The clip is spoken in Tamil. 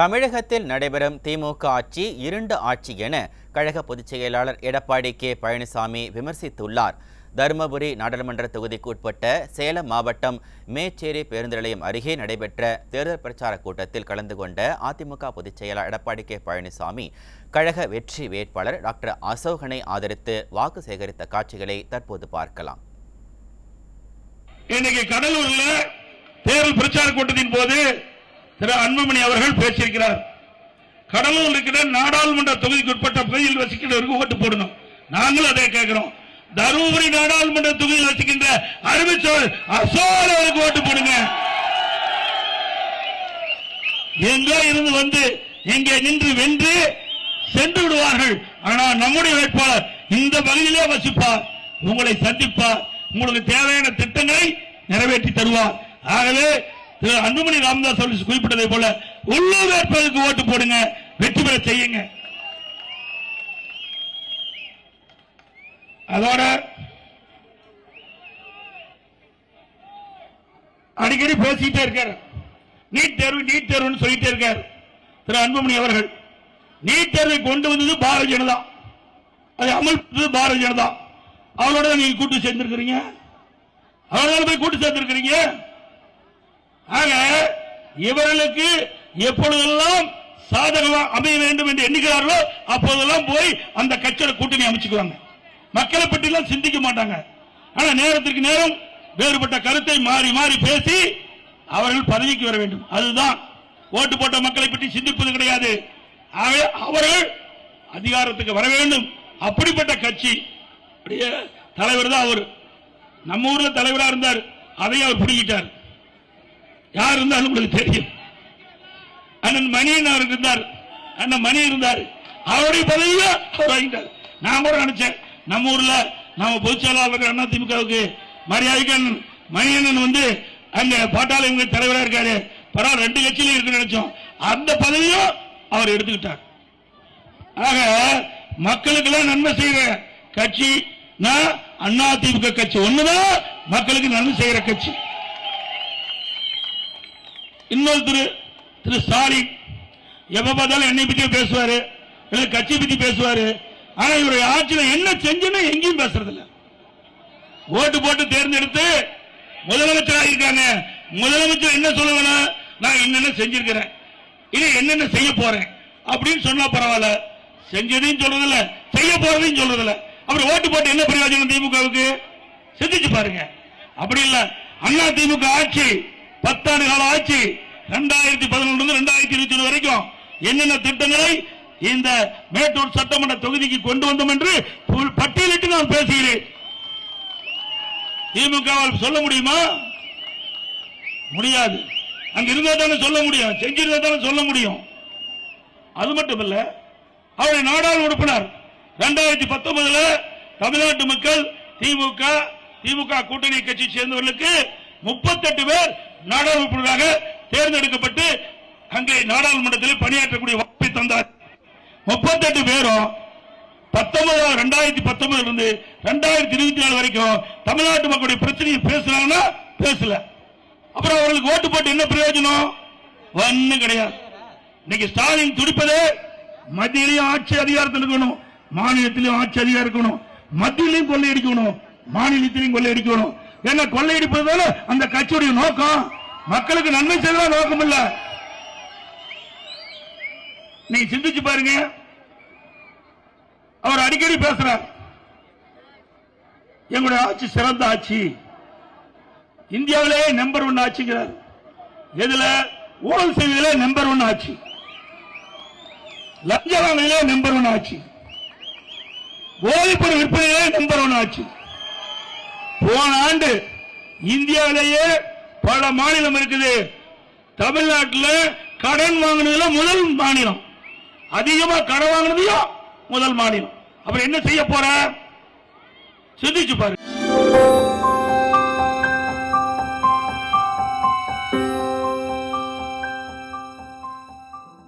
தமிழகத்தில் நடைபெறும் திமுக ஆட்சி இருண்ட ஆட்சி என கழக பொதுச் செயலாளர் எடப்பாடி கே. பழனிசாமி விமர்சித்துள்ளார். தருமபுரி நாடாளுமன்ற தொகுதிக்கு உட்பட்ட சேலம் மாவட்டம் மேச்சேரி பேருந்து நிலையம் அருகே நடைபெற்ற தேர்தல் பிரச்சார கூட்டத்தில் கலந்து கொண்ட அதிமுக பொதுச் செயலாளர் எடப்பாடி கே. பழனிசாமி கழக வெற்றி வேட்பாளர் டாக்டர் அசோகனை ஆதரித்து வாக்கு சேகரித்த காட்சிகளை தற்போது பார்க்கலாம். இன்னைக்கு கடலூர்ல தேர்தல் பிரச்சார கூட்டத்தின் போது திரு அன்புமணி அவர்கள் பேசியிருக்கிறார். கடலூர் இருக்கிற நாடாளுமன்ற தொகுதிக்குட்பட்ட பகுதியில் வசிக்கிறவருக்கு ஓட்டு போடணும். நாங்களும் அதை கேட்கிறோம். தருமபுரி நாடாளுமன்ற தொகுதியில் வசிக்கின்ற அறிவிச்சோர் அசோல் அவருக்கு ஓட்டு போடுங்க. எங்கோ இருந்து வந்து இங்கே நின்று வென்று சென்று விடுவார்கள். ஆனால் நம்முடைய வேட்பாளர் இந்த பகுதியிலே வசிப்பார். உங்களை சந்திப்பார். உங்களுக்கு தேவையான திட்டங்களை நிறைவேற்றி தருவார். ஆகவே அன்புமணி ராமதாஸ் அவர்கள் குறிப்பிட்டதை போல உள்ளூர் வேட்பாளருக்கு ஓட்டு போடுங்க வெற்றி பெற செய்யுங்க. அதோட அடிக்கடி பேசிட்டே இருக்காரு. நீட் தேர்வு நீட் தேர்வுன்னு சொல்லிட்டே இருக்காரு. திரு அன்புமணி அவர்கள். நீட் தேர்வை கொண்டு வந்தது பாரதிய ஜனதா. அதை அமல்படுத்தது பாரதிய ஜனதா. அவரோட நீங்க கூட்டு சேர்ந்திருக்கிறீங்க. அவரோட போய் கூட்டு சேர்ந்திருக்கிறீங்க. ஆக இவர்களுக்கு எப்பொழுதெல்லாம் சாதகமா அமைய வேண்டும் என்று எண்ணுகிறார்களோ அப்போதெல்லாம் போய் அந்த கட்சியோட கூட்டணி அமைச்சுக்குவாங்க. மக்களை பற்றி சிந்திக்க மாட்டாங்க. ஆனா நேரத்திற்கு நேரம் வேறுபட்ட கருத்தை மாறி மாறி பேசி அவர்கள் பதவிக்கு வர வேண்டும். அதுதான் ஓட்டு போட்ட மக்களை பற்றி சிந்திப்பது கிடையாது. ஆகவே அவர்கள் அதிகாரத்துக்கு வர வேண்டும். அப்படிப்பட்ட கட்சி அப்படியே தலைவர் தான் அவர். நம்ம ஊர்ல தலைவரா இருந்தார். அதையும் அவர் பிடிக்கிட்டார் யார் இருந்தாலும் உங்களுக்கு தெரியும். அண்ணன் மணியன் அவர் இருந்தார். அண்ணன் மணி இருந்தார். அவருடைய பதவியை அவர் வாங்கிட்டார். நான் கூட நினைச்சேன் நம்ம ஊர்ல நம்ம பொதுச்செயலாளர் அண்ணா திமுகவுக்கு. மரியாதைக்கு அண்ணன் மணியண்ணன் வந்து அங்க பாட்டாளி தலைவராக இருக்காரு. பரவாயில்ல ரெண்டு கட்சியிலும் இருக்கு நினைச்சோம். அந்த பதவியும் அவர் எடுத்துக்கிட்டார். ஆக மக்களுக்கெல்லாம் நன்மை செய்யற கட்சி நான் அண்ணா கட்சி. ஒண்ணுதான் மக்களுக்கு நன்மை செய்யற கட்சி. இன்னொருத்தரு திரு ஸ்டாலின். எப்ப பார்த்தாலும் என்னை பத்தி பேசுவாரு இல்ல கட்சி பத்தி பேசுவாரு. ஆனா இவருடைய ஆட்சியில என்ன செஞ்சுன்னு எங்கேயும் பேசுறதில்ல. ஓட்டு போட்டு தேர்ந்தெடுத்து முதலமைச்சர் ஆகியிருக்காங்க. முதலமைச்சர் என்ன சொல்ல நான் என்னென்ன செஞ்சிருக்கிறேன். இனி என்னென்ன செய்ய போறேன்? அப்படின்னு சொன்னா பரவாயில்ல. செஞ்சதையும் சொல்றதில்ல. செய்ய போறதையும் சொல்றதில்ல. அப்படி ஓட்டு போட்டு என்ன பிரயோஜனம் திமுகவுக்கு? சிந்திச்சு பாருங்க. அப்படி இல்ல. அண்ணா திமுக ஆட்சி பத்தாண்டு கால ஆட்சி ரெண்டாயிரத்தி பதினொன்று ரெண்டாயிரத்தி இருபத்தி ஒன்று வரைக்கும் என்னென்ன திட்டங்களை இந்த மேட்டூர் சட்டமன்ற தொகுதிக்கு கொண்டு வந்தோம் என்று பட்டியலிட்டு நான் பேசுகிறேன். திமுகவால் சொல்ல முடியுமா? முடியாது. அங்க இருந்தா தானே சொல்ல முடியும். செஞ்சிருந்தா தானே சொல்ல முடியும். அது மட்டும் இல்ல அவருடைய நாடாளு உறுப்பினர் இரண்டாயிரத்தி பத்தொன்பதுல தமிழ்நாட்டு மக்கள் திமுக திமுக கூட்டணி கட்சி சேர்ந்தவர்களுக்கு முப்பத்தெட்டு பேர் நாடாளு தேர்ந்தெடுக்கப்பட்டு அங்கே நாடாளுமன்றத்தில் பணியாற்றக்கூடிய வாய்ப்பை தந்தார். முப்பத்தெட்டு பேரும் பத்தொன்பது ரெண்டாயிரத்தி பத்தொன்பதுல இருந்து ரெண்டாயிரத்தி இருபத்தி நாலு வரைக்கும் தமிழ்நாட்டு மக்களுடைய பிரச்சனையை பேசுறாங்கன்னா பேசல. அப்புறம் அவர்களுக்கு ஓட்டு போட்டு என்ன பிரயோஜனம்? ஒன்னும் கிடையாது. இன்னைக்கு ஸ்டாலின் துடிப்பதே மத்தியிலையும் ஆட்சி அதிகாரத்தில் இருக்கணும் மாநிலத்திலையும் ஆட்சி அதிகாரம் இருக்கணும் மத்தியிலையும் கொள்ளையடிக்கணும் மாநிலத்திலையும் கொள்ளையடிக்கணும். என்ன கொள்ளையடிப்பதால அந்த கட்சியுடைய நோக்கம். மக்களுக்கு நன்மை செய்வதா நோக்கம் இல்ல. நீங்க சிந்திச்சு பாருங்க. அவர் அடிக்கடி பேசுறார். எங்களுடைய ஆட்சி சிறந்த ஆட்சி. இந்தியாவிலே நம்பர் ஒன் ஆட்சிங்கிறார். எதுல? ஊழல் செய்தியிலே நம்பர் ஒன் ஆட்சி. லஞ்ச வாங்கலே நம்பர் ஒன் ஆட்சி. போதைப்பொருள் விற்பனையிலே நம்பர் ஒன் ஆட்சி. போன ஆண்டு இந்தியாவிலேயே பல மாநிலம் இருக்குது. தமிழ்நாட்டில் கடன் வாங்கினதுல முதல் மாநிலம். அதிகமா கடன் வாங்கினதையும் முதல் மாநிலம். அப்புறம் என்ன செய்ய போற? சிந்திச்சு பாரு.